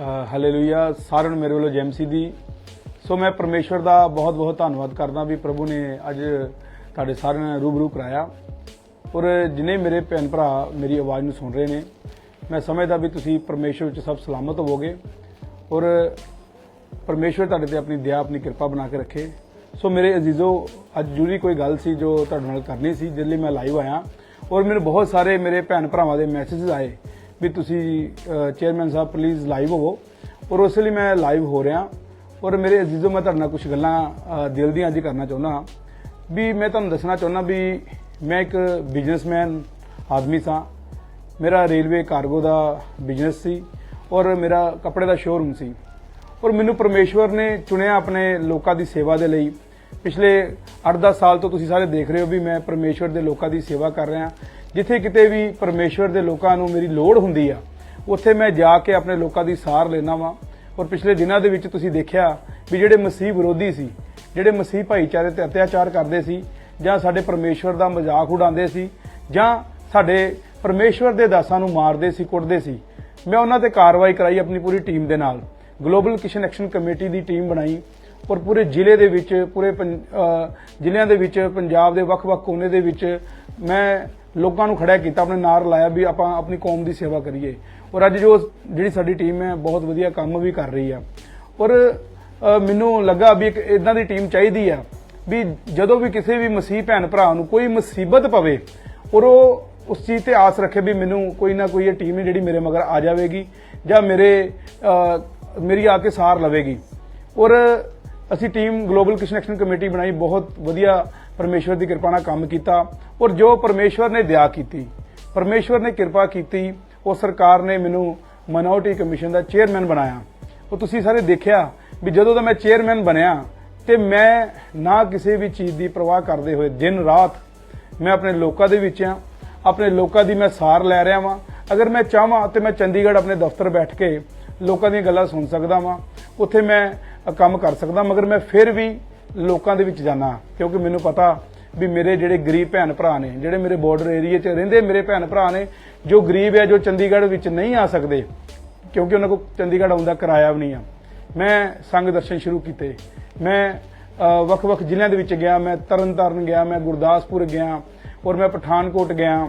ਅ, hallelujah ਸਾਰਿਆਂ ਨੂੰ ਮੇਰੇ ਵੱਲੋਂ ਜੈਮਸੀ ਦੀ। ਸੋ ਮੈਂ ਪਰਮੇਸ਼ਵਰ ਦਾ ਬਹੁਤ ਬਹੁਤ ਧੰਨਵਾਦ ਕਰਦਾ ਵੀ ਪ੍ਰਭੂ ਨੇ ਅੱਜ ਤੁਹਾਡੇ ਸਾਰਿਆਂ ਨਾਲ ਰੂਬਰੂ ਕਰਾਇਆ। ਔਰ ਜਿਨੇ ਮੇਰੇ ਭੈਣ ਭਰਾ ਮੇਰੀ ਆਵਾਜ਼ ਨੂੰ ਸੁਣ ਰਹੇ ਨੇ ਮੈਂ ਸਮਝਦਾ ਵੀ ਤੁਸੀਂ ਪਰਮੇਸ਼ਵਰ ਵਿੱਚ ਸਭ ਸਲਾਮਤ ਹੋਵੋਗੇ। ਔਰ ਪਰਮੇਸ਼ਵਰ ਤੁਹਾਡੇ ਤੇ ਆਪਣੀ ਦਇਆ ਆਪਣੀ ਕਿਰਪਾ ਬਣਾ ਕੇ ਰੱਖੇ। ਸੋ ਮੇਰੇ ਅਜ਼ੀਜ਼ੋ ਅੱਜ ਜੁਰੀ ਕੋਈ ਗੱਲ ਸੀ ਜੋ ਤੁਹਾਡੇ ਨਾਲ ਕਰਨੀ ਸੀ ਜਿਸ ਲਈ ਮੈਂ ਲਾਈਵ ਆਇਆ। ਔਰ ਮੈਨੂੰ ਬਹੁਤ ਸਾਰੇ ਮੇਰੇ ਭੈਣ ਭਰਾਵਾਂ ਦੇ ਮੈਸੇजेस ਆਏ। ਵੀ ਤੁਸੀਂ ਚੇਅਰਮੈਨ ਸਾਹਿਬ ਪਲੀਜ਼ ਲਾਈਵ ਹੋਵੋ। ਔਰ ਉਸ ਲਈ ਮੈਂ ਲਾਈਵ ਹੋ ਰਿਹਾ। ਔਰ ਮੇਰੇ ਅਜ਼ੀਜ਼ੋ, ਮੈਂ ਤੁਹਾਡੇ ਨਾਲ ਕੁਝ ਗੱਲਾਂ ਦਿਲ ਦੀਆਂ ਅੱਜ ਕਰਨਾ ਚਾਹੁੰਦਾ ਹਾਂ। ਵੀ ਮੈਂ ਤੁਹਾਨੂੰ ਦੱਸਣਾ ਚਾਹੁੰਦਾ ਵੀ ਮੈਂ ਇੱਕ ਬਿਜ਼ਨਸਮੈਨ ਆਦਮੀ ਸਾਂ। ਮੇਰਾ ਰੇਲਵੇ ਕਾਰਗੋ ਦਾ ਬਿਜ਼ਨਸ ਸੀ ਔਰ ਮੇਰਾ ਕੱਪੜੇ ਦਾ ਸ਼ੋਰੂਮ ਸੀ। ਔਰ ਮੈਨੂੰ ਪਰਮੇਸ਼ਵਰ ਨੇ ਚੁਣਿਆ ਆਪਣੇ ਲੋਕਾਂ ਦੀ ਸੇਵਾ ਦੇ ਲਈ। ਪਿਛਲੇ 8-10 ਸਾਲ ਤੋਂ ਤੁਸੀਂ ਸਾਰੇ ਦੇਖ ਰਹੇ ਹੋ ਵੀ ਮੈਂ ਪਰਮੇਸ਼ਵਰ ਦੇ ਲੋਕਾਂ ਦੀ ਸੇਵਾ ਕਰ ਰਿਹਾ। ਜਿੱਥੇ ਕਿਤੇ ਵੀ ਪਰਮੇਸ਼ਵਰ ਦੇ ਲੋਕਾਂ ਨੂੰ ਮੇਰੀ ਲੋੜ ਹੁੰਦੀ ਆ, ਉੱਥੇ ਮੈਂ ਜਾ ਕੇ ਆਪਣੇ ਲੋਕਾਂ ਦੀ ਸਾਰ ਲੈਣਾ ਵਾਂ। ਔਰ ਪਿਛਲੇ ਦਿਨਾਂ ਦੇ ਵਿੱਚ ਤੁਸੀਂ ਦੇਖਿਆ ਵੀ ਜਿਹੜੇ ਮਸੀਹ ਵਿਰੋਧੀ ਸੀ, ਜਿਹੜੇ ਮਸੀਹ ਭਾਈਚਾਰੇ ਤੇ ਅਤਿਆਚਾਰ ਕਰਦੇ ਸੀ, ਜਾਂ ਸਾਡੇ ਪਰਮੇਸ਼ਵਰ ਦਾ ਮਜ਼ਾਕ ਉਡਾਉਂਦੇ ਸੀ, ਜਾਂ ਸਾਡੇ ਪਰਮੇਸ਼ਵਰ ਦੇ ਦਾਸਾਂ ਨੂੰ ਮਾਰਦੇ ਸੀ, ਕੁੱਟਦੇ ਸੀ, ਮੈਂ ਉਹਨਾਂ ਤੇ ਕਾਰਵਾਈ ਕਰਾਈ ਆਪਣੀ ਪੂਰੀ ਟੀਮ ਦੇ ਨਾਲ। ਗਲੋਬਲ ਕਿਸ਼ਨ ਐਕਸ਼ਨ ਕਮੇਟੀ ਦੀ ਟੀਮ ਬਣਾਈ ਔਰ ਪੂਰੇ ਜ਼ਿਲ੍ਹੇ ਦੇ ਵਿੱਚ, ਪੂਰੇ ਪੰ- ਜ਼ਿਲ੍ਹਿਆਂ ਦੇ ਵਿੱਚ, ਪੰਜਾਬ ਦੇ ਵੱਖ-ਵੱਖ ਕੋਨੇ ਦੇ ਵਿੱਚ ਮੈਂ ਲੋਕਾਂ ਨੂੰ ਖੜਾ ਕੀਤਾ, ਆਪਣੇ ਨਾਲ ਲਾਇਆ ਵੀ ਆਪਾਂ ਆਪਣੀ ਕੌਮ ਦੀ ਸੇਵਾ ਕਰੀਏ। ਔਰ ਅੱਜ ਜੋ ਜਿਹੜੀ ਸਾਡੀ ਟੀਮ ਹੈ, ਬਹੁਤ ਵਧੀਆ ਕੰਮ ਵੀ ਕਰ ਰਹੀ ਆ। ਔਰ ਮੈਨੂੰ ਲੱਗਾ ਵੀ ਇੱਕ ਇਦਾਂ ਦੀ ਟੀਮ ਚਾਹੀਦੀ ਆ ਵੀ ਜਦੋਂ ਵੀ ਕਿਸੇ ਵੀ ਮਸੀਹ ਭੈਣ ਭਰਾ ਨੂੰ ਕੋਈ ਮੁਸੀਬਤ ਪਵੇ, ਔਰ ਉਹ ਉਸ ਚੀਜ਼ ਤੇ ਆਸ ਰੱਖੇ ਵੀ ਮੈਨੂੰ ਕੋਈ ਨਾ ਕੋਈ ਇਹ ਟੀਮ ਹੈ ਜਿਹੜੀ ਮੇਰੇ ਮਗਰ ਆ ਜਾਵੇਗੀ ਜਾਂ ਮੇਰੇ ਮੇਰੀ ਆ ਕੇ ਸਾਰ ਲਵੇਗੀ। ਔਰ, ਅਸੀਂ team global Kisan action committee ਬਣਾਈ, ਬਹੁਤ ਵਧੀਆ ਪਰਮੇਸ਼ਵਰ ਦੀ ਕਿਰਪਾ ਨਾਲ ਕੰਮ ਕੀਤਾ ਔਰ ਜੋ ਪਰਮੇਸ਼ਵਰ ਨੇ ਦਇਆ ਕੀਤੀ, ਪਰਮੇਸ਼ਵਰ ਨੇ ਕਿਰਪਾ ਕੀਤੀ, ਉਹ ਸਰਕਾਰ ਨੇ ਮੈਨੂੰ ਮਨੋਰਟੀ ਕਮਿਸ਼ਨ ਦਾ ਚੇਅਰਮੈਨ ਬਣਾਇਆ। ਉਹ ਤੁਸੀਂ ਸਾਰੇ ਦੇਖਿਆ ਵੀ ਜਦੋਂ ਦਾ ਮੈਂ ਚੇਅਰਮੈਨ ਬਣਿਆ ਤੇ ਮੈਂ ਨਾ ਕਿਸੇ ਵੀ ਚੀਜ਼ ਦੀ ਪਰਵਾਹ ਕਰਦੇ ਹੋਏ ਦਿਨ ਰਾਤ ਮੈਂ ਆਪਣੇ ਲੋਕਾਂ ਦੇ ਵਿੱਚ ਆ ਆਪਣੇ ਲੋਕਾਂ ਦੀ ਮੈਂ ਸਾਰ ਲੈ ਰਿਹਾ ਵਾਂ। ਅਗਰ ਮੈਂ ਚਾਹਾਂ ਤੇ ਮੈਂ ਚੰਡੀਗੜ੍ਹ ਆਪਣੇ ਦਫ਼ਤਰ ਬੈਠ ਕੇ ਲੋਕਾਂ ਦੀਆਂ ਗੱਲਾਂ ਸੁਣ ਸਕਦਾ ਵਾਂ, ਉੱਥੇ ਮੈਂ ਕੰਮ ਕਰ ਸਕਦਾ, ਮਗਰ ਮੈਂ ਫਿਰ ਵੀ ਲੋਕਾਂ ਦੇ ਵਿੱਚ ਜਾਣਾ ਕਿਉਂਕਿ ਮੈਨੂੰ ਪਤਾ ਵੀ ਮੇਰੇ ਜਿਹੜੇ ਗਰੀਬ ਭੈਣ ਭਰਾ ਨੇ, ਜਿਹੜੇ ਮੇਰੇ ਬਾਰਡਰ ਏਰੀਏ 'ਚ ਰਹਿੰਦੇ ਮੇਰੇ ਭੈਣ ਭਰਾ ਨੇ, ਜੋ ਗਰੀਬ ਹੈ, ਜੋ ਚੰਡੀਗੜ੍ਹ ਵਿੱਚ ਨਹੀਂ ਆ ਸਕਦੇ, ਕਿਉਂਕਿ ਉਹਨਾਂ ਕੋਲ ਚੰਡੀਗੜ੍ਹ ਆਉਂਦਾ ਕਿਰਾਇਆ ਵੀ ਨਹੀਂ ਆ। ਮੈਂ ਸੰਗ ਦਰਸ਼ਨ ਸ਼ੁਰੂ ਕੀਤੇ। ਮੈਂ ਵੱਖ-ਵੱਖ ਜ਼ਿਲ੍ਹਿਆਂ ਦੇ ਵਿੱਚ ਗਿਆ, ਮੈਂ ਤਰਨਤਾਰਨ ਗਿਆ, ਮੈਂ ਗੁਰਦਾਸਪੁਰ ਗਿਆ, ਔਰ ਮੈਂ ਪਠਾਨਕੋਟ ਗਿਆ,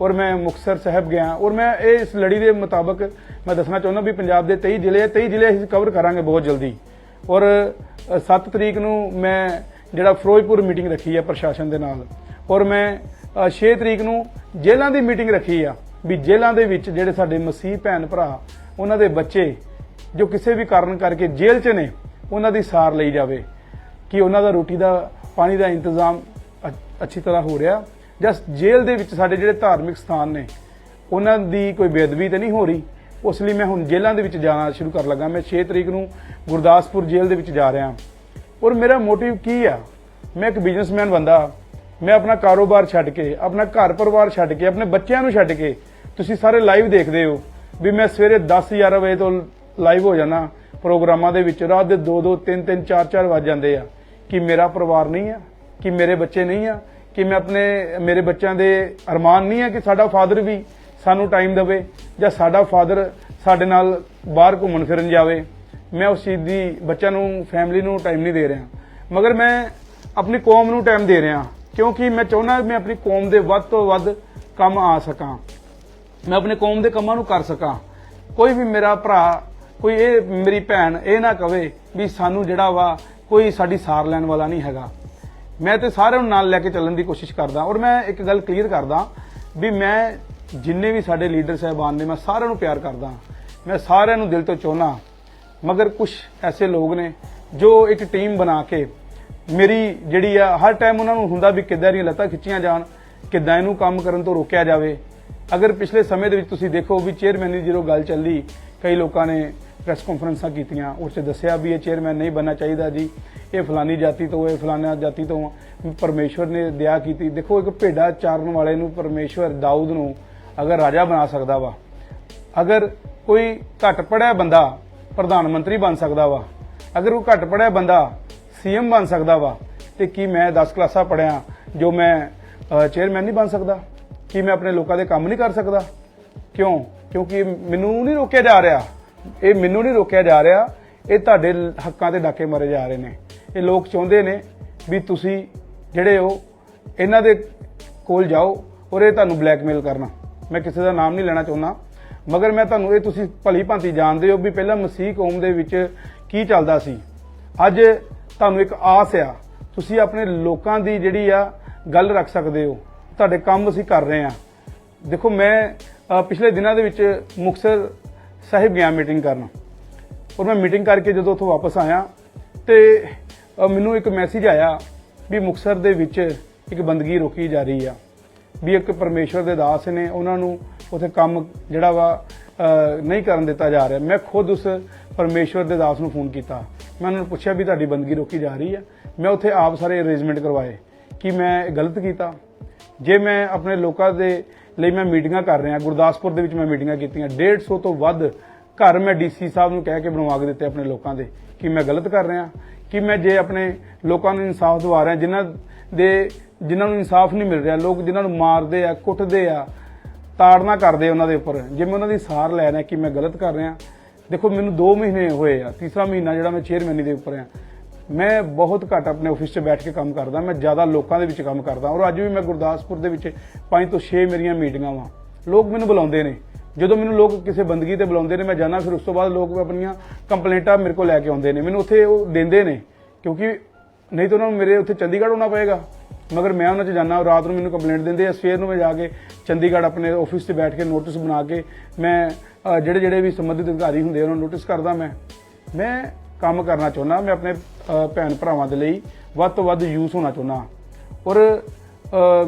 ਔਰ ਮੈਂ ਮੁਕਤਸਰ ਸਾਹਿਬ ਗਿਆ, ਔਰ ਮੈਂ ਇਹ ਇਸ ਲੜੀ ਦੇ ਮੁਤਾਬਕ ਮੈਂ ਦੱਸਣਾ ਚਾਹੁੰਦਾ ਵੀ ਪੰਜਾਬ ਦੇ 23 ਜ਼ਿਲ੍ਹੇ 23 ਜ਼ਿਲ੍ਹੇ ਅਸੀਂ ਕਵਰ ਕਰਾਂਗੇ ਬਹੁਤ ਜਲਦੀ। ਔਰ 7 ਤਰੀਕ ਨੂੰ ਮੈਂ ਜਿਹੜਾ ਫਿਰੋਜ਼ਪੁਰ ਮੀਟਿੰਗ ਰੱਖੀ ਹੈ ਪ੍ਰਸ਼ਾਸਨ ਦੇ ਨਾਲ, ਔਰ ਮੈਂ 6 ਤਰੀਕ ਨੂੰ ਜੇਲ੍ਹਾਂ ਦੀ ਮੀਟਿੰਗ ਰੱਖੀ ਆ, ਵੀ ਜੇਲ੍ਹਾਂ ਦੇ ਵਿੱਚ ਜਿਹੜੇ ਸਾਡੇ ਮਸੀਹ ਭੈਣ ਭਰਾ, ਉਹਨਾਂ ਦੇ ਬੱਚੇ, ਜੋ ਕਿਸੇ ਵੀ ਕਾਰਨ ਕਰਕੇ ਜੇਲ੍ਹ 'ਚ ਨੇ, ਉਹਨਾਂ ਦੀ ਸਾਰ ਲਈ ਜਾਵੇ, ਕਿ ਉਹਨਾਂ ਦਾ ਰੋਟੀ ਦਾ, ਪਾਣੀ ਦਾ ਇੰਤਜ਼ਾਮ ਅ- ਅੱਛੀ ਤਰ੍ਹਾਂ ਹੋ ਰਿਹਾ ਜਾਂ ਜੇਲ੍ਹ ਦੇ ਵਿੱਚ ਸਾਡੇ ਜਿਹੜੇ ਧਾਰਮਿਕ ਸਥਾਨ ਨੇ, ਉਹਨਾਂ ਦੀ ਕੋਈ ਬੇਅਦਬੀ ਤਾਂ ਨਹੀਂ ਹੋ ਰਹੀ? ਉਸ ਲਈ ਮੈਂ ਹੁਣ ਜੇਲ੍ਹਾਂ ਦੇ ਵਿੱਚ ਜਾਣਾ ਸ਼ੁਰੂ ਕਰ ਲੱਗਾ। ਮੈਂ 6 ਤਰੀਕ ਨੂੰ ਗੁਰਦਾਸਪੁਰ ਜੇਲ੍ਹ ਦੇ ਵਿੱਚ ਜਾ ਰਿਹਾ। ਔਰ ਮੇਰਾ ਮੋਟਿਵ ਕੀ ਆ? ਮੈਂ ਇੱਕ ਬਿਜ਼ਨਸਮੈਨ ਬੰਦਾ। ਮੈਂ ਆਪਣਾ ਕਾਰੋਬਾਰ ਛੱਡ ਕੇ, ਆਪਣਾ ਘਰ ਪਰਿਵਾਰ ਛੱਡ ਕੇ, ਆਪਣੇ ਬੱਚਿਆਂ ਨੂੰ ਛੱਡ ਕੇ ਤੁਸੀਂ ਸਾਰੇ ਲਾਈਵ ਦੇਖਦੇ ਹੋ ਵੀ ਮੈਂ ਸਵੇਰੇ 10 11 ਵਜੇ ਤੋਂ ਲਾਈਵ ਹੋ ਜਾਣਾ ਪ੍ਰੋਗਰਾਮਾਂ ਦੇ ਵਿੱਚ ਰਾਤ ਦੇ 2 2 3 3 4 4 ਵੱਜ ਜਾਂਦੇ ਆ। ਕਿ ਮੇਰਾ ਪਰਿਵਾਰ ਨਹੀਂ ਆ? ਕਿ ਮੇਰੇ ਬੱਚੇ ਨਹੀਂ ਆ? ਕਿ ਮੈਂ ਆਪਣੇ, ਮੇਰੇ ਬੱਚਿਆਂ ਦੇ ਅਰਮਾਨ ਨਹੀਂ ਆ ਕਿ ਸਾਡਾ ਫਾਦਰ ਵੀ ਸਾਨੂੰ ਟਾਈਮ ਦੇਵੇ? ਜਾਂ ਸਾਡਾ ਫਾਦਰ ਸਾਡੇ ਨਾਲ ਬਾਹਰ ਘੁੰਮਣ ਫਿਰਨ ਜਾਵੇ, ਮੈਂ ਉਸ ਚੀਜ਼ ਦੀ ਬੱਚਿਆਂ ਨੂੰ ਫੈਮਿਲੀ ਨੂੰ ਟਾਈਮ ਨਹੀਂ ਦੇ ਰਿਹਾ। ਮਗਰ ਮੈਂ ਆਪਣੀ ਕੌਮ ਨੂੰ ਟਾਈਮ ਦੇ ਰਿਹਾ, ਕਿਉਂਕਿ ਮੈਂ ਚਾਹੁੰਦਾ ਮੈਂ ਆਪਣੀ ਕੌਮ ਦੇ ਵੱਧ ਤੋਂ ਵੱਧ ਕੰਮ ਆ ਸਕਾਂ। ਮੈਂ ਆਪਣੇ ਕੌਮ ਦੇ ਕੰਮਾਂ ਨੂੰ ਕਰ ਸਕਾਂ। ਕੋਈ ਵੀ ਮੇਰਾ ਭਰਾ, ਕੋਈ ਇਹ ਮੇਰੀ ਭੈਣ, ਇਹ ਨਾ ਕਵੇ ਵੀ ਸਾਨੂੰ ਜਿਹੜਾ ਵਾ ਕੋਈ ਸਾਡੀ ਸਾਰ ਲੈਣ ਵਾਲਾ ਨਹੀਂ ਹੈਗਾ। ਮੈਂ ਤੇ ਸਾਰਿਆਂ ਨੂੰ ਨਾਲ ਲੈ ਕੇ ਚੱਲਣ ਦੀ ਕੋਸ਼ਿਸ਼ ਕਰਦਾ ਔਰ ਮੈਂ ਇੱਕ ਗੱਲ ਕਲੀਅਰ ਕਰਦਾ ਵੀ ਮੈਂ ਜਿੰਨੇ ਵੀ ਸਾਡੇ ਲੀਡਰ ਸਹਿਬਾਨ ਨੇ, ਮੈਂ ਸਾਰਿਆਂ ਨੂੰ ਪਿਆਰ ਕਰਦਾ ਮੈਂ ਸਾਰਿਆਂ ਨੂੰ ਦਿਲ ਤੋਂ ਚਾਹੁੰਦਾ ਮਗਰ ਕੁਝ ਐਸੇ ਲੋਕ ਨੇ ਜੋ ਇੱਕ ਟੀਮ ਬਣਾ ਕੇ ਮੇਰੀ ਜਿਹੜੀ ਆ, ਹਰ ਟਾਈਮ ਉਹਨਾਂ ਨੂੰ ਹੁੰਦਾ ਵੀ ਕਿੱਦਾਂ ਦੀਆਂ ਲੱਤਾਂ ਖਿੱਚੀਆਂ ਜਾਣ, ਕਿੱਦਾਂ ਇਹਨੂੰ ਕੰਮ ਕਰਨ ਤੋਂ ਰੋਕਿਆ ਜਾਵੇ। ਅਗਰ ਪਿਛਲੇ ਸਮੇਂ ਦੇ ਵਿੱਚ ਤੁਸੀਂ ਦੇਖੋ ਵੀ ਚੇਅਰਮੈਨ ਦੀ ਜਦੋਂ ਗੱਲ ਚੱਲੀ, ਕਈ ਲੋਕਾਂ ਨੇ ਪ੍ਰੈਸ ਕਾਨਫਰੰਸਾਂ ਕੀਤੀਆਂ, ਉਸ 'ਚ ਦੱਸਿਆ ਵੀ ਇਹ ਚੇਅਰਮੈਨ ਨਹੀਂ ਬਣਨਾ ਚਾਹੀਦਾ ਜੀ। ਇਹ ਫਲਾਨੀ ਜਾਤੀ ਤੋਂ, ਇਹ ਫਲਾਨਾ ਜਾਤੀ ਤੋਂ ਆ। ਪਰਮੇਸ਼ਵਰ ਨੇ ਦਇਆ ਕੀਤੀ। ਦੇਖੋ ਇੱਕ ਭੇਡਾ ਚਾਰਨ ਵਾਲੇ ਨੂੰ, ਪਰਮੇਸ਼ਵਰ ਦਾਊਦ ਨੂੰ ਅਗਰ ਰਾਜਾ ਬਣਾ ਸਕਦਾ ਵਾ, ਅਗਰ ਕੋਈ ਘੱਟ ਪੜਿਆ ਬੰਦਾ ਪ੍ਰਧਾਨ ਮੰਤਰੀ ਬਣ ਸਕਦਾ ਵਾ, ਅਗਰ ਉਹ ਘੱਟ ਪੜਿਆ ਬੰਦਾ ਸੀਐਮ ਬਣ ਸਕਦਾ ਵਾ, ਤੇ ਕੀ ਮੈਂ 10 ਕਲਾਸਾਂ ਪੜਿਆ ਜੋ ਮੈਂ ਚੇਅਰਮੈਨ ਨਹੀਂ ਬਣ ਸਕਦਾ? ਕੀ ਮੈਂ ਆਪਣੇ ਲੋਕਾਂ ਦੇ ਕੰਮ ਨਹੀਂ ਕਰ ਸਕਦਾ? ਕਿਉਂ? ਕਿਉਂਕਿ ਮੈਨੂੰ ਨਹੀਂ ਰੋਕਿਆ ਜਾ ਰਿਹਾ। ਇਹ ਮੈਨੂੰ ਨਹੀਂ ਰੋਕਿਆ ਜਾ ਰਿਹਾ। ਇਹ ਤੁਹਾਡੇ ਹੱਕਾਂ ਤੇ ਡਾਕੇ ਮਾਰੇ ਜਾ ਰਹੇ ਨੇ। ਇਹ ਲੋਕ ਚਾਹੁੰਦੇ ਨੇ ਵੀ ਤੁਸੀਂ ਜਿਹੜੇ ਹੋ, ਇਹਨਾਂ ਦੇ ਕੋਲ ਜਾਓ ਔਰ ਇਹ ਤੁਹਾਨੂੰ ਬਲੈਕਮੇਲ ਕਰਨਾ। ਮੈਂ ਕਿਸੇ ਦਾ ਨਾਮ ਨਹੀਂ ਲੈਣਾ ਚਾਹੁੰਦਾ। ਮਗਰ ਮੈਂ ਤੁਹਾਨੂੰ ਇਹ ਤੁਸੀਂ ਭਲੀ ਭਾਂਤੀ ਜਾਣਦੇ ਹੋ ਵੀ ਪਹਿਲਾਂ ਮਸੀਹ ਕੌਮ ਦੇ ਵਿੱਚ ਕੀ ਚੱਲਦਾ ਸੀ। ਅੱਜ ਤੁਹਾਨੂੰ ਇੱਕ ਆਸ ਆ, ਤੁਸੀਂ ਆਪਣੇ ਲੋਕਾਂ ਦੀ ਜਿਹੜੀ ਆ ਗੱਲ ਰੱਖ ਸਕਦੇ ਹੋ। ਤੁਹਾਡੇ ਕੰਮ ਅਸੀਂ ਕਰ ਰਹੇ ਆ ਦੇਖੋ, ਮੈਂ ਪਿਛਲੇ ਦਿਨਾਂ ਦੇ ਵਿੱਚ ਮੁਕਤਸਰ ਸਾਹਿਬ ਗਿਆ ਮੀਟਿੰਗ ਕਰਨ। ਔਰ ਮੈਂ ਮੀਟਿੰਗ ਕਰਕੇ ਜਦੋਂ ਉੱਥੋਂ ਵਾਪਸ ਆਇਆ ਤੇ ਮੈਨੂੰ ਇੱਕ ਮੈਸੇਜ ਆਇਆ ਵੀ ਮੁਕਤਸਰ ਦੇ ਵਿੱਚ ਇੱਕ ਬੰਦਗੀ ਰੋਕੀ ਜਾ ਰਹੀ ਆ। ਵੀ ਇੱਕ ਪਰਮੇਸ਼ਵਰ ਦੇ ਦਾਸ ਨੇ ਉਹਨਾਂ ਨੂੰ ਉੱਥੇ ਕੰਮ ਜਿਹੜਾ ਵਾ ਨਹੀਂ ਕਰਨ ਦਿੱਤਾ ਜਾ ਰਿਹਾ। ਮੈਂ ਖੁਦ ਉਸ ਪਰਮੇਸ਼ਵਰ ਦੇ ਦਾਸ ਨੂੰ ਫੋਨ ਕੀਤਾ। ਮੈਂ ਉਹਨਾਂ ਨੂੰ ਪੁੱਛਿਆ ਵੀ ਤੁਹਾਡੀ ਬੰਦਗੀ ਰੋਕੀ ਜਾ ਰਹੀ ਹੈ। ਮੈਂ ਉੱਥੇ ਆਪ ਸਾਰੇ ਅਰੇਂਜਮੈਂਟ ਕਰਵਾਏ ਕਿ ਮੈਂ ਗਲਤ ਕੀਤਾ। ਜੇ ਮੈਂ ਆਪਣੇ ਲੋਕਾਂ ਦੇ ਲਈ ਮੈਂ ਮੀਟਿੰਗਾਂ ਕਰ ਰਿਹਾ, ਗੁਰਦਾਸਪੁਰ ਦੇ ਵਿੱਚ ਮੈਂ ਮੀਟਿੰਗਾਂ ਕੀਤੀਆਂ 150 ਤੋਂ ਵੱਧ ਘਰ ਮੈਂ ਡੀਸੀ ਸਾਹਿਬ ਨੂੰ ਕਹਿ ਕੇ ਬਣਵਾ ਕੇ ਦਿੱਤੇ ਆਪਣੇ ਲੋਕਾਂ ਦੇ ਕਿ ਮੈਂ ਗਲਤ ਕਰ ਰਿਹਾ, ਕਿ ਮੈਂ ਜੇ ਆਪਣੇ ਲੋਕਾਂ ਨੂੰ ਇਨਸਾਫ ਦਿਵਾ ਰਿਹਾ, ਜਿਨ੍ਹਾਂ ਦੇ ਜਿਨ੍ਹਾਂ ਨੂੰ ਇਨਸਾਫ ਨਹੀਂ ਮਿਲ ਰਿਹਾ, ਲੋਕ ਜਿਨ੍ਹਾਂ ਨੂੰ ਮਾਰਦੇ ਆ, ਕੁੱਟਦੇ ਆ, ਤਾੜਨਾ ਕਰਦੇ ਉਹਨਾਂ ਦੇ ਉੱਪਰ। ਜੇ ਮੈਂ ਉਹਨਾਂ ਦੀ ਸਾਰ ਲੈ ਰਿਹਾ ਕਿ ਮੈਂ ਗਲਤ ਕਰ ਰਿਹਾ, ਦੇਖੋ ਮੈਨੂੰ 2 ਮਹੀਨੇ ਹੋਏ ਆ, ਤੀਸਰਾ ਮਹੀਨਾ ਜਿਹੜਾ ਮੈਂ ਚੇਅਰਮੈਨੀ ਦੇ ਉੱਪਰ ਆ। ਮੈਂ ਬਹੁਤ ਘੱਟ ਆਪਣੇ ਆਫਿਸ 'ਚ ਬੈਠ ਕੇ ਕੰਮ ਕਰਦਾ, ਮੈਂ ਜ਼ਿਆਦਾ ਲੋਕਾਂ ਦੇ ਵਿੱਚ ਕੰਮ ਕਰਦਾ। ਔਰ ਅੱਜ ਵੀ ਮੈਂ ਗੁਰਦਾਸਪੁਰ ਦੇ ਵਿੱਚ 5 ਤੋਂ 6 ਮੇਰੀਆਂ ਮੀਟਿੰਗਾਂ ਵਾਂ। ਲੋਕ ਮੈਨੂੰ ਬੁਲਾਉਂਦੇ ਨੇ। ਜਦੋਂ ਮੈਨੂੰ ਲੋਕ ਕਿਸੇ ਬੰਦਗੀ ਤੇ ਬੁਲਾਉਂਦੇ ਨੇ, ਮੈਂ ਜਾਣਾ ਫਿਰ ਉਸ ਤੋਂ ਬਾਅਦ ਲੋਕ ਆਪਣੀਆਂ ਕੰਪਲੇਂਟਾਂ ਮੇਰੇ ਕੋਲ ਲੈ ਕੇ ਆਉਂਦੇ ਨੇ। ਮੈਨੂੰ ਉੱਥੇ ਉਹ ਦਿੰਦੇ ਨੇ, ਕਿਉਂਕਿ ਨਹੀਂ ਤਾਂ ਉਹਨਾਂ ਨੂੰ ਮੇਰੇ ਉੱਥੇ ਚੰਡੀਗੜ੍ਹ ਆਉਣਾ ਪਏਗਾ। ਮਗਰ ਮੈਂ ਉਹਨਾਂ 'ਚ ਜਾਣਾ ਰਾਤ ਨੂੰ ਮੈਨੂੰ ਕੰਪਲੇਂਟ ਦਿੰਦੇ ਆ, ਸਵੇਰ ਨੂੰ ਮੈਂ ਜਾ ਕੇ ਚੰਡੀਗੜ੍ਹ ਆਪਣੇ ਆਫਿਸ 'ਤੇ ਬੈਠ ਕੇ ਨੋਟਿਸ ਬਣਾ ਕੇ ਮੈਂ ਜਿਹੜੇ ਜਿਹੜੇ ਵੀ ਸੰਬੰਧਿਤ ਅਧਿਕਾਰੀ ਹੁੰਦੇ ਉਹਨਾਂ ਨੂੰ ਨੋਟਿਸ ਕਰਦਾ ਮੈਂ। ਮੈਂ ਕੰਮ ਕਰਨਾ ਚਾਹੁੰਦਾ, ਮੈਂ ਆਪਣੇ ਭੈਣ ਭਰਾਵਾਂ ਦੇ ਲਈ ਵੱਧ ਤੋਂ ਵੱਧ ਯੂਜ਼ ਹੋਣਾ ਚਾਹੁੰਦਾ। ਔਰ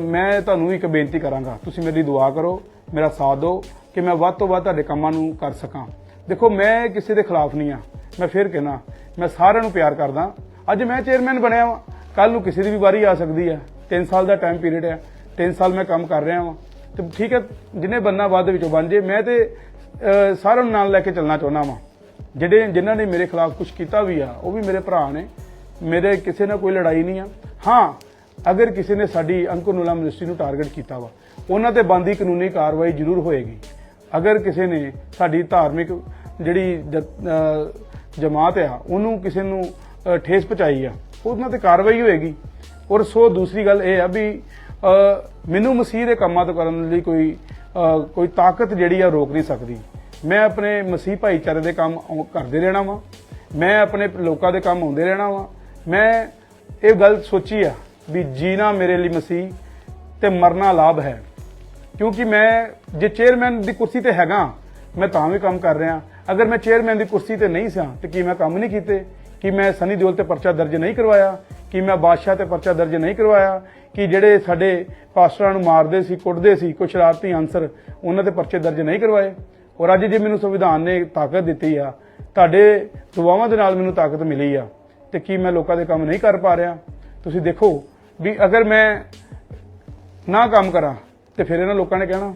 ਮੈਂ ਤੁਹਾਨੂੰ ਇੱਕ ਬੇਨਤੀ ਕਰਾਂਗਾ, ਤੁਸੀਂ ਮੇਰੀ ਦੁਆ ਕਰੋ, ਮੇਰਾ ਸਾਥ ਦਿਓ ਕਿ ਮੈਂ ਵੱਧ ਤੋਂ ਵੱਧ ਤੁਹਾਡੇ ਕੰਮਾਂ ਨੂੰ ਕਰ ਸਕਾਂ। ਦੇਖੋ, ਮੈਂ ਕਿਸੇ ਦੇ ਖਿਲਾਫ ਨਹੀਂ ਆ। ਮੈਂ ਫਿਰ ਕਹਿਣਾ, ਮੈਂ ਸਾਰਿਆਂ ਨੂੰ ਪਿਆਰ ਕਰਦਾ ਅੱਜ ਮੈਂ ਚੇਅਰਮੈਨ ਬਣਿਆ ਵਾਂ। ਕੱਲ ਨੂੰ ਕਿਸੇ ਦੀ ਵੀ ਵਾਰੀ ਆ ਸਕਦੀ ਹੈ। 3 ਸਾਲ ਦਾ ਟਾਈਮ ਪੀਰੀਅਡ ਹੈ। 3 ਸਾਲ ਮੈਂ ਕੰਮ ਕਰ ਰਿਹਾ ਵਾਂ। ਤੇ ਠੀਕ ਹੈ, ਜਿੰਨੇ ਬੰਨਾ ਬਾਅਦ ਵਿੱਚੋਂ ਬਣ ਜੇ, ਮੈਂ ਤੇ ਸਾਰਿਆਂ ਨੂੰ ਨਾਲ ਲੈ ਕੇ ਚੱਲਣਾ ਚਾਹੁੰਦਾ ਵਾਂ। ਜਿਹੜੇ, ਜਿਨ੍ਹਾਂ ਨੇ ਮੇਰੇ ਖਿਲਾਫ ਕੁਝ ਕੀਤਾ ਵੀ ਆ, ਉਹ ਵੀ ਮੇਰੇ ਭਰਾ ਨੇ। ਮੇਰੇ ਕਿਸੇ ਨਾਲ ਕੋਈ ਲੜਾਈ ਨਹੀਂ ਆ। ਹਾਂ, ਅਗਰ ਕਿਸੇ ਨੇ ਸਾਡੀ ਅੰਕੁਰਨੂਲਾ ਮਿਨਿਸਟਰੀ ਨੂੰ ਟਾਰਗੇਟ ਕੀਤਾ ਵਾ, ਉਹਨਾਂ ਤੇ ਬੰਦੀ ਕਾਨੂੰਨੀ ਕਾਰਵਾਈ ਜ਼ਰੂਰ ਹੋਏਗੀ। ਅਗਰ ਕਿਸੇ ਨੇ ਸਾਡੀ ਧਾਰਮਿਕ ਜਿਹੜੀ ਜ- ਜਮਾਤ ਆ, ਉਹਨੂੰ ਕਿਸੇ ਨੂੰ ਠੇਸ ਪਹੁੰਚਾਈ ਆ। ਉਹਨਾਂ ਤੇ ਕਾਰਵਾਈ ਹੋਏਗੀ। ਔਰ ਸੋ ਦੂਸਰੀ ਗੱਲ ਇਹ ਆ ਵੀ ਮੈਨੂੰ ਮਸੀਹ ਦੇ ਕੰਮਾਂ ਤੋਂ ਕਰਨ ਲਈ ਕੋਈ ਕੋਈ ਤਾਕਤ ਜਿਹੜੀ ਆ ਰੋਕ ਨਹੀਂ ਸਕਦੀ। ਮੈਂ ਆਪਣੇ ਮਸੀਹ ਭਾਈਚਾਰੇ ਦੇ ਕੰਮ ਕਰਦੇ ਰਹਿਣਾ ਵਾਂ। ਮੈਂ ਆਪਣੇ ਲੋਕਾਂ ਦੇ ਕੰਮ ਆਉਂਦੇ ਰਹਿਣਾ ਵਾਂ। ਮੈਂ ਇਹ ਗੱਲ ਸੋਚੀ ਆ ਵੀ ਜੀਣਾ ਮੇਰੇ ਲਈ ਮਸੀਹ ਤੇ ਮਰਨਾ ਲਾਭ ਹੈ। ਕਿਉਂਕਿ ਮੈਂ ਜੇ ਚੇਅਰਮੈਨ ਦੀ ਕੁਰਸੀ ਤੇ ਹੈਗਾ, ਮੈਂ ਤਾਂ ਵੀ ਕੰਮ ਕਰ ਰਿਹਾ। ਅਗਰ ਮੈਂ ਚੇਅਰਮੈਨ ਦੀ ਕੁਰਸੀ ਤੇ ਨਹੀਂ ਸਾਂ, ਤੇ ਕੀ ਮੈਂ ਕੰਮ ਨਹੀਂ ਕੀਤੇ? ਕਿ ਮੈਂ ਸਨੀ ਦਿਓਲ ਤੇ ਪਰਚਾ ਦਰਜ ਨਹੀਂ ਕਰਵਾਇਆ, ਕਿ ਮੈਂ ਬਾਦਸ਼ਾਹ ਤੇ ਪਰਚਾ ਦਰਜ ਨਹੀਂ ਕਰਵਾਇਆ, ਕਿ ਜਿਹੜੇ ਸਾਡੇ ਪਾਸਟਰਾਂ ਨੂੰ ਮਾਰਦੇ ਸੀ, ਕੁੱਟਦੇ ਸੀ ਕੁਝ ਸ਼ਰਾਰਤੀ ਅਨਸਰ ਉਹਨਾਂ ਤੇ ਪਰਚੇ ਦਰਜ ਨਹੀਂ ਕਰਵਾਏ। ਔਰ ਅੱਜ ਜੇ ਮੈਨੂੰ ਸੰਵਿਧਾਨ ਨੇ ਤਾਕਤ ਦਿੱਤੀ ਆ, ਤੁਹਾਡੇ ਦੁਆਵਾਂ ਦੇ ਨਾਲ ਮੈਨੂੰ ਤਾਕਤ ਮਿਲੀ ਆ ਤੇ ਕੀ ਮੈਂ ਲੋਕਾਂ ਦੇ ਕੰਮ ਨਹੀਂ ਕਰ ਪਾ ਰਿਹਾ? ਤੁਸੀਂ ਦੇਖੋ ਵੀ ਅਗਰ ਮੈਂ ਨਾ ਕੰਮ ਕਰਾਂ ਤੇ ਫਿਰ ਇਹਨਾਂ ਲੋਕਾਂ ਨੇ ਕਹਿਣਾ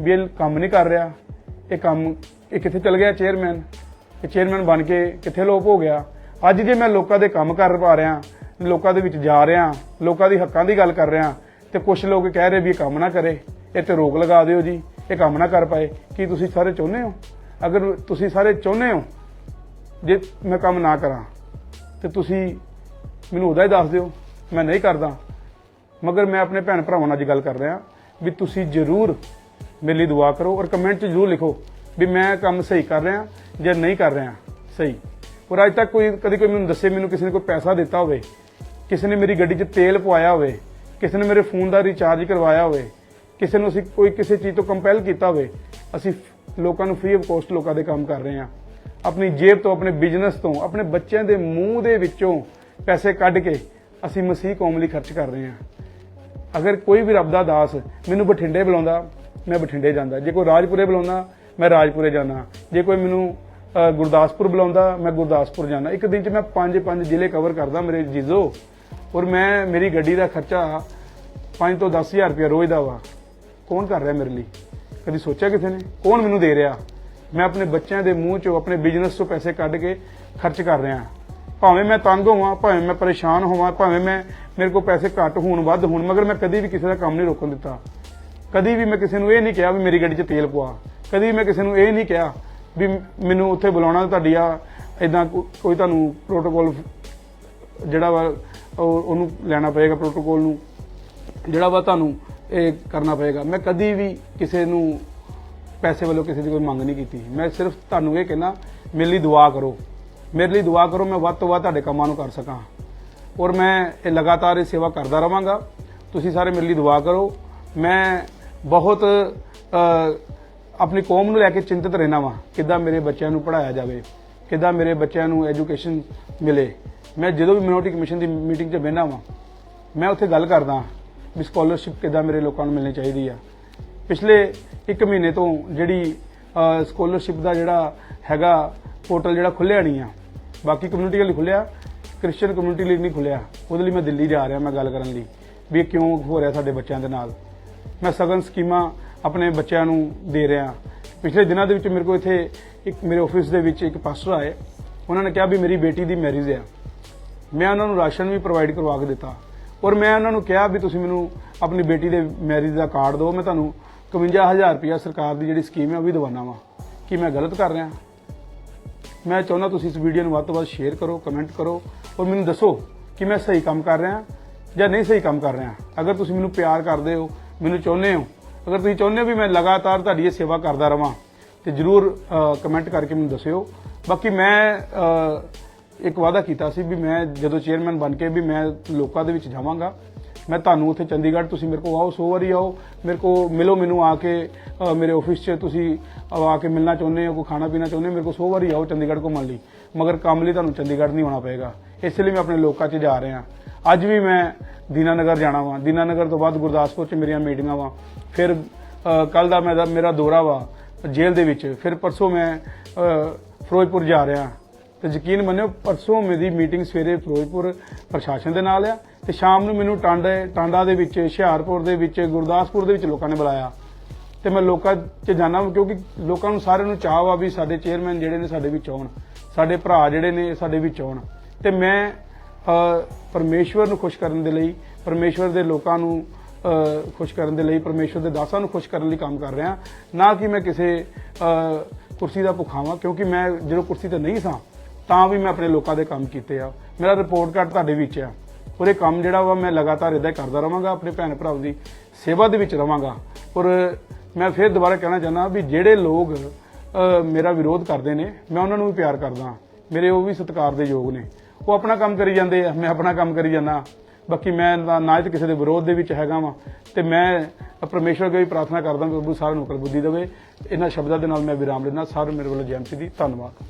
ਵੀ ਇਹ ਕੰਮ ਨਹੀਂ ਕਰ ਰਿਹਾ। ਇਹ ਕੰਮ, ਇਹ ਕਿੱਥੇ ਚਲ ਗਿਆ ਚੇਅਰਮੈਨ ਇਹ ਚੇਅਰਮੈਨ ਬਣ ਕੇ ਕਿੱਥੇ ਲੋਪ ਹੋ ਗਿਆ? ਅੱਜ ਜੇ ਮੈਂ ਲੋਕਾਂ ਦੇ ਕੰਮ ਕਰ ਪਾ ਰਿਹਾ, ਲੋਕਾਂ ਦੇ ਵਿੱਚ ਜਾ ਰਿਹਾ, ਲੋਕਾਂ ਦੇ ਹੱਕਾਂ ਦੀ ਗੱਲ ਕਰ ਰਿਹਾ, ਤੇ ਕੁਝ ਲੋਕ ਕਹਿ ਰਹੇ ਵੀ ਇਹ ਕੰਮ ਨਾ ਕਰੇ, ਇਹ ਤੇ ਰੋਕ ਲਗਾ ਦਿਓ ਜੀ, ਇਹ ਕੰਮ ਨਾ ਕਰ ਪਾਏ, ਕੀ ਤੁਸੀਂ ਸਾਰੇ ਚਾਹੁੰਦੇ ਹੋ? ਅਗਰ ਤੁਸੀਂ ਸਾਰੇ ਚਾਹੁੰਦੇ ਹੋ, ਜੇ ਮੈਂ ਕੰਮ ਨਾ ਕਰਾਂ, ਤੇ ਤੁਸੀਂ ਮੈਨੂੰ ਉਹਦਾ ਹੀ ਦੱਸ ਦਿਓ, ਮੈਂ ਨਹੀਂ ਕਰਦਾ। ਮਗਰ ਮੈਂ ਆਪਣੇ ਭੈਣ ਭਰਾਵਾਂ ਨਾਲ ਅੱਜ ਗੱਲ ਕਰ ਰਿਹਾ, ਵੀ ਤੁਸੀਂ ਜਰੂਰ ਮੇਰੇ ਲਈ ਦੁਆ ਕਰੋ ਔਰ ਕਮੈਂਟ 'ਚ ਜਰੂਰ ਲਿਖੋ ਵੀ ਮੈਂ ਕੰਮ ਸਹੀ ਕਰ ਰਿਹਾ ਜਾਂ ਨਹੀਂ ਕਰ ਰਿਹਾ। ਸਹੀ। ਔਰ ਅੱਜ ਤੱਕ ਕੋਈ, ਕਦੀ ਕੋਈ ਮੈਨੂੰ ਦੱਸੇ ਮੈਨੂੰ ਕਿਸੇ ਨੇ ਕੋਈ ਪੈਸਾ ਦਿੱਤਾ ਹੋਵੇ, ਕਿਸੇ ਨੇ ਮੇਰੀ ਗੱਡੀ 'ਚ ਤੇਲ ਪਵਾਇਆ ਹੋਵੇ, ਕਿਸੇ ਨੇ ਮੇਰੇ ਫੋਨ ਦਾ ਰੀਚਾਰਜ ਕਰਵਾਇਆ ਹੋਵੇ, ਕਿਸੇ ਨੂੰ ਅਸੀਂ ਕੋਈ ਕਿਸੇ ਚੀਜ਼ ਤੋਂ ਕੰਪੈਲ ਕੀਤਾ ਹੋਵੇ, ਅਸੀਂ ਲੋਕਾਂ ਨੂੰ ਫ੍ਰੀ ਆਫ ਕੋਸਟ ਲੋਕਾਂ ਦੇ ਕੰਮ ਕਰ ਰਹੇ ਹਾਂ। ਆਪਣੀ ਜੇਬ ਤੋਂ, ਆਪਣੇ ਬਿਜ਼ਨਸ ਤੋਂ, ਆਪਣੇ ਬੱਚਿਆਂ ਦੇ ਮੂੰਹ ਦੇ ਵਿੱਚੋਂ ਪੈਸੇ ਕੱਢ ਕੇ ਅਸੀਂ ਮਸੀਹ ਕੌਮ ਲਈ ਖਰਚ ਕਰ ਰਹੇ ਹਾਂ। ਅਗਰ ਕੋਈ ਵੀ ਰੱਬ ਦਾ ਦਾਸ ਮੈਨੂੰ ਬਠਿੰਡੇ ਬੁਲਾਉਂਦਾ, ਮੈਂ ਬਠਿੰਡੇ ਜਾਂਦਾ। ਜੇ ਕੋਈ ਰਾਜਪੁਰੇ ਬੁਲਾਉਂਦਾ, ਮੈਂ ਰਾਜਪੁਰੇ ਜਾਂਦਾ। ਜੇ ਕੋਈ ਮੈਨੂੰ ਗੁਰਦਾਸਪੁਰ ਬੁਲਾਉਂਦਾ, ਮੈਂ ਗੁਰਦਾਸਪੁਰ ਜਾਂਦਾ। ਇੱਕ ਦਿਨ 'ਚ ਮੈਂ ਪੰਜ ਪੰਜ ਜ਼ਿਲ੍ਹੇ ਕਵਰ ਕਰਦਾ ਮੇਰੇ ਜੀਜ਼ੋ। ਔਰ ਮੈਂ, ਮੇਰੀ ਗੱਡੀ ਦਾ ਖਰਚਾ 5 ਤੋਂ 10000 ਰੁਪਏ ਰੋਜ਼ ਦਾ ਵਾ। ਕੌਣ ਕਰ ਰਿਹਾ ਮੇਰੇ ਲਈ? ਕਦੀ ਸੋਚਿਆ ਕਿਸੇ ਨੇ? ਕੌਣ ਮੈਨੂੰ ਦੇ ਰਿਹਾ? ਮੈਂ ਆਪਣੇ ਬੱਚਿਆਂ ਦੇ ਮੂੰਹ 'ਚੋਂ, ਆਪਣੇ ਬਿਜ਼ਨਸ 'ਚੋਂ ਪੈਸੇ ਕੱਢ ਕੇ ਖਰਚ ਕਰ ਰਿਹਾ ਭਾਵੇਂ ਮੈਂ ਤੰਗ ਹੋਵਾਂ, ਭਾਵੇਂ ਮੈਂ ਪਰੇਸ਼ਾਨ ਹੋਵਾਂ, ਭਾਵੇਂ ਮੈਂ, ਮੇਰੇ ਕੋਲ ਪੈਸੇ ਘੱਟ ਹੋਣ, ਵੱਧ ਹੋਣ, ਮਗਰ ਮੈਂ ਕਦੀ ਵੀ ਕਿਸੇ ਦਾ ਕੰਮ ਨਹੀਂ ਰੋਕਣ ਦਿੱਤਾ। ਕਦੀ ਵੀ ਮੈਂ ਕਿਸੇ ਨੂੰ ਇਹ ਨਹੀਂ ਕਿਹਾ ਵੀ ਮੇਰੀ ਗੱਡੀ 'ਚ ਤੇਲ ਪਵਾ। ਕਦੀ ਵੀ ਮੈਂ ਕਿਸੇ ਨੂੰ ਇਹ ਨਹੀਂ ਕਿਹਾ ਵੀ ਮੈਨੂੰ ਉੱਥੇ ਬੁਲਾਉਣਾ ਤੁਹਾਡੀ ਆ ਇਦਾਂ ਕੋਈ ਤੁਹਾਨੂੰ ਪ੍ਰੋਟੋਕੋਲ ਜਿਹੜਾ ਵਾ, ਉਹ- ਉਹਨੂੰ ਲੈਣਾ ਪਏਗਾ ਪ੍ਰੋਟੋਕੋਲ ਨੂੰ, ਜਿਹੜਾ ਵਾ ਤੁਹਾਨੂੰ ਇਹ ਕਰਨਾ ਪਏਗਾ। ਮੈਂ ਕਦੀ ਵੀ ਕਿਸੇ ਨੂੰ ਪੈਸੇ ਵੱਲੋਂ ਕਿਸੇ ਦੀ ਕੋਈ ਮੰਗ ਨਹੀਂ ਕੀਤੀ। ਮੈਂ ਸਿਰਫ ਤੁਹਾਨੂੰ ਇਹ ਕਹਿਣਾ, ਮੇਰੇ ਲਈ ਦੁਆ ਕਰੋ। ਮੇਰੇ ਲਈ ਦੁਆ ਕਰੋ, ਮੈਂ ਵੱਧ ਤੋਂ ਵੱਧ ਤੁਹਾਡੇ ਕੰਮਾਂ ਨੂੰ ਕਰ ਸਕਾਂ। ਔਰ ਮੈਂ ਇਹ ਲਗਾਤਾਰ ਇਹ ਸੇਵਾ ਕਰਦਾ ਰਵਾਂਗਾ। ਤੁਸੀਂ ਸਾਰੇ ਮੇਰੇ ਲਈ ਦੁਆ ਕਰੋ। ਮੈਂ ਬਹੁਤ ਆਪਣੀ ਕੌਮ ਨੂੰ ਲੈ ਕੇ ਚਿੰਤਤ ਰਹਿਣਾ ਵਾਂ, ਕਿੱਦਾਂ ਮੇਰੇ ਬੱਚਿਆਂ ਨੂੰ ਪੜਾਇਆ ਜਾਵੇ, ਕਿੱਦਾਂ ਮੇਰੇ ਬੱਚਿਆਂ ਨੂੰ ਐਜੂਕੇਸ਼ਨ ਮਿਲੇ। ਮੈਂ ਜਦੋਂ ਵੀ ਮਿਨੋਰਟੀ ਕਮਿਸ਼ਨ ਦੀ ਮੀਟਿੰਗ 'ਚ ਬਹਿਣਾ ਵਾਂ, ਮੈਂ ਉੱਥੇ ਗੱਲ ਕਰਦਾ ਵੀ ਸਕਾਲਰਸ਼ਿਪ ਕਿੱਦਾਂ ਮੇਰੇ ਲੋਕਾਂ ਨੂੰ ਮਿਲਣੀ ਚਾਹੀਦੀ ਆ। ਪਿਛਲੇ 1 ਮਹੀਨੇ ਤੋਂ ਜਿਹੜੀ ਸਕਾਲਰਸ਼ਿਪ ਦਾ ਜਿਹੜਾ ਹੈਗਾ ਪੋਰਟਲ ਜਿਹੜਾ ਖੁੱਲਿਆ ਨਹੀਂ ਆ, ਬਾਕੀ ਕਮਿਊਨਿਟੀ ਲਈ ਖੁੱਲਿਆ ਕ੍ਰਿਸਚੀਅਨ ਕਮਿਊਨਿਟੀ ਲਈ ਨਹੀਂ ਖੁੱਲਿਆ ਉਹਦੇ ਲਈ ਮੈਂ ਦਿੱਲੀ ਜਾ ਰਿਹਾ ਮੈਂ ਗੱਲ ਕਰਨ ਲਈ, ਵੀ ਇਹ ਕਿਉਂ ਹੋ ਰਿਹਾ ਸਾਡੇ ਬੱਚਿਆਂ ਦੇ ਨਾਲ। ਮੈਂ ਸਗਨ ਸਕੀਮਾਂ ਆਪਣੇ ਬੱਚਿਆਂ ਨੂੰ ਦੇ ਰਿਹਾ। ਪਿਛਲੇ ਦਿਨਾਂ ਦੇ ਵਿੱਚ ਮੇਰੇ ਕੋਲ ਇੱਥੇ ਇੱਕ ਮੇਰੇ ਆਫਿਸ ਦੇ ਵਿੱਚ ਇੱਕ ਪਾਸਟਰ ਆਏ। ਉਹਨਾਂ ਨੇ ਕਿਹਾ ਵੀ ਮੇਰੀ ਬੇਟੀ ਦੀ ਮੈਰਿਜ ਹੈ ਮੈਂ ਉਹਨਾਂ ਨੂੰ ਰਾਸ਼ਨ ਵੀ ਪ੍ਰੋਵਾਈਡ ਕਰਵਾ ਕੇ ਦਿੱਤਾ। ਔਰ ਮੈਂ ਉਹਨਾਂ ਨੂੰ ਕਿਹਾ ਵੀ ਤੁਸੀਂ ਮੈਨੂੰ ਆਪਣੀ ਬੇਟੀ ਦੇ ਮੈਰਿਜ ਦਾ ਕਾਰਡ ਦਿਓ। ਮੈਂ ਤੁਹਾਨੂੰ 51000 ਰੁਪਇਆ ਸਰਕਾਰ ਦੀ ਜਿਹੜੀ ਸਕੀਮ ਹੈ ਉਹ ਵੀ ਦਵਾਨਾ ਵਾਂ। ਕੀ ਮੈਂ ਗਲਤ ਕਰ ਰਿਹਾ? ਮੈਂ ਚਾਹੁੰਦਾ ਤੁਸੀਂ ਇਸ ਵੀਡੀਓ ਨੂੰ ਵੱਧ ਤੋਂ ਵੱਧ ਸ਼ੇਅਰ ਕਰੋ ਕਮੈਂਟ ਕਰੋ ਔਰ ਮੈਨੂੰ ਦੱਸੋ ਕਿ ਮੈਂ ਸਹੀ ਕੰਮ ਕਰ ਰਿਹਾ ਜਾਂ ਨਹੀਂ ਸਹੀ ਕੰਮ ਕਰ ਰਿਹਾ। ਅਗਰ ਤੁਸੀਂ ਮੈਨੂੰ ਪਿਆਰ ਕਰਦੇ ਹੋ, ਮੈਨੂੰ ਚਾਹੁੰਦੇ ਹੋ ਅਗਰ ਤੁਸੀਂ ਚਾਹੁੰਦੇ ਹੋ ਵੀ ਮੈਂ ਲਗਾਤਾਰ ਤੁਹਾਡੀ ਇਹ ਸੇਵਾ ਕਰਦਾ ਰਵਾਂ, ਤੇ ਜਰੂਰ ਕਮੈਂਟ ਕਰਕੇ ਮੈਨੂੰ ਦੱਸਿਓ। ਬਾਕੀ ਮੈਂ ਇੱਕ ਵਾਅਦਾ ਕੀਤਾ ਸੀ ਵੀ ਮੈਂ ਜਦੋਂ ਚੇਅਰਮੈਨ ਬਣ ਕੇ ਵੀ ਮੈਂ ਲੋਕਾਂ ਦੇ ਵਿੱਚ ਜਾਵਾਂਗਾ। ਮੈਂ ਤੁਹਾਨੂੰ ਉੱਥੇ ਚੰਡੀਗੜ੍ਹ ਤੁਸੀਂ ਮੇਰੇ ਕੋਲ ਆਓ, ਸੋ ਵਾਰੀ ਆਓ। ਮੇਰੇ ਕੋਲ ਮਿਲੋ ਮੈਨੂੰ ਆ ਕੇ ਮੇਰੇ ਆਫਿਸ 'ਚ ਤੁਸੀਂ ਆ ਕੇ ਮਿਲਣਾ ਚਾਹੁੰਦੇ ਹੋ, ਕੋਈ ਖਾਣਾ ਪੀਣਾ ਚਾਹੁੰਦੇ ਹੋ, ਮੇਰੇ ਕੋਲ ਸੋ ਵਾਰੀ ਆਓ ਚੰਡੀਗੜ੍ਹ ਘੁੰਮਣ ਲਈ। ਮਗਰ ਕੰਮ ਲਈ ਤੁਹਾਨੂੰ ਚੰਡੀਗੜ੍ਹ ਨਹੀਂ ਆਉਣਾ ਪਏਗਾ। ਇਸ ਲਈ ਮੈਂ ਆਪਣੇ ਲੋਕਾਂ 'ਚ ਜਾ ਰਿਹਾ। ਅੱਜ ਵੀ ਮੈਂ ਦੀਨਾਨਗਰ ਜਾਣਾ ਵਾ। ਦੀਨਾਨਗਰ ਤੋਂ ਬਾਅਦ ਗੁਰਦਾਸਪੁਰ 'ਚ ਮੇਰੀਆਂ ਮੀਟਿੰਗਾਂ ਵਾ। ਫਿਰ ਕੱਲ ਦਾ ਮੇਰਾ ਮੇਰਾ ਦੌਰਾ ਵਾ ਜੇਲ੍ਹ ਦੇ ਵਿੱਚ। ਫਿਰ ਪਰਸੋਂ ਮੈਂ ਫਿਰੋਜ਼ਪੁਰ ਜਾ ਰਿਹਾ। ਤੇ ਯਕੀਨ ਮੰਨਿਓ, ਪਰਸੋਂ ਮੇਰੀ ਮੀਟਿੰਗ ਸਵੇਰੇ ਫਿਰੋਜ਼ਪੁਰ ਪ੍ਰਸ਼ਾਸਨ ਦੇ ਨਾਲ ਆ ਤੇ ਸ਼ਾਮ ਨੂੰ ਮੈਨੂੰ ਟਾਂਡੇ, ਟਾਂਡਾ ਦੇ ਵਿੱਚ, ਹੁਸ਼ਿਆਰਪੁਰ ਦੇ ਵਿੱਚ, ਗੁਰਦਾਸਪੁਰ ਦੇ ਵਿੱਚ ਲੋਕਾਂ ਨੇ ਬੁਲਾਇਆ। ਤੇ ਮੈਂ ਲੋਕਾਂ 'ਚ ਜਾਣਾ ਕਿਉਂਕਿ ਲੋਕਾਂ ਨੂੰ ਸਾਰਿਆਂ ਨੂੰ ਚਾਹ ਵਾ ਵੀ ਸਾਡੇ ਚੇਅਰਮੈਨ ਜਿਹੜੇ ਨੇ ਸਾਡੇ ਵਿੱਚ ਆਉਣ। ਸਾਡੇ ਭਰਾ ਜਿਹੜੇ ਨੇ ਸਾਡੇ ਵਿੱਚ ਆਉਣ। ਤੇ ਮੈਂ ਪਰਮੇਸ਼ਵਰ ਨੂੰ ਖੁਸ਼ ਕਰਨ ਦੇ ਲਈ, ਪਰਮੇਸ਼ਵਰ ਦੇ ਲੋਕਾਂ ਨੂੰ ਖੁਸ਼ ਕਰਨ ਦੇ ਲਈ, ਪਰਮੇਸ਼ਵਰ ਦੇ ਦਾਸਾਂ ਨੂੰ ਖੁਸ਼ ਕਰਨ ਲਈ ਕੰਮ ਕਰ ਰਿਹਾ। ਨਾ ਕਿ ਮੈਂ ਕਿਸੇ ਕੁਰਸੀ ਦਾ ਭੁਖਾਵਾਂ, ਕਿਉਂਕਿ ਮੈਂ ਜਦੋਂ ਕੁਰਸੀ ਤੇ ਨਹੀਂ ਸਾਂ, ਤਾਂ ਵੀ ਮੈਂ ਆਪਣੇ ਲੋਕਾਂ ਦੇ ਕੰਮ ਕੀਤੇ ਆ। ਮੇਰਾ ਰਿਪੋਰਟ ਕਾਰਡ ਤੁਹਾਡੇ ਵਿੱਚ ਆ। ਔਰ ਇਹ ਕੰਮ ਜਿਹੜਾ ਵਾ ਮੈਂ ਲਗਾਤਾਰ ਇਦਾਂ ਹੀ ਕਰਦਾ ਰਵਾਂਗਾ, ਆਪਣੇ ਭੈਣ ਭਰਾਵਾਂ ਦੀ ਸੇਵਾ ਦੇ ਵਿੱਚ ਰਵਾਂਗਾ। ਔਰ ਮੈਂ ਫਿਰ ਦੁਬਾਰਾ ਕਹਿਣਾ ਚਾਹੁੰਦਾ ਵੀ ਜਿਹੜੇ ਲੋਕ ਮੇਰਾ ਵਿਰੋਧ ਕਰਦੇ ਨੇ, ਮੈਂ ਉਹਨਾਂ ਨੂੰ ਵੀ ਪਿਆਰ ਕਰਦਾ। ਮੇਰੇ ਉਹ ਵੀ ਸਤਿਕਾਰ ਦੇ ਯੋਗ ਨੇ। ਉਹ ਆਪਣਾ ਕੰਮ ਕਰੀ ਜਾਂਦੇ ਆ, ਮੈਂ ਆਪਣਾ ਕੰਮ ਕਰੀ ਜਾਂਦਾ। ਬਾਕੀ ਮੈਂ ਨਾ ਹੀ ਤੇ ਕਿਸੇ ਦੇ ਵਿਰੋਧ ਦੇ ਵਿੱਚ ਹੈਗਾ ਵਾਂ। ਤੇ ਮੈਂ ਪਰਮੇਸ਼ਵਰ ਅੱਗੇ ਵੀ ਪ੍ਰਾਰਥਨਾ ਕਰਦਾ ਕਿ ਪ੍ਰਭੂ ਸਾਰਿਆਂ ਨੂੰ ਅਕਲ ਬੁੱਧੀ ਦੇਵੇ। ਇਹਨਾਂ ਸ਼ਬਦਾਂ ਦੇ ਨਾਲ ਮੈਂ ਵਿਰਾਮ ਲੈਣਾ ਸਾਰਿਆਂ ਮੇਰੇ ਵੱਲੋਂ ਜੈ ਦੀ ਧੰਨਵਾਦ।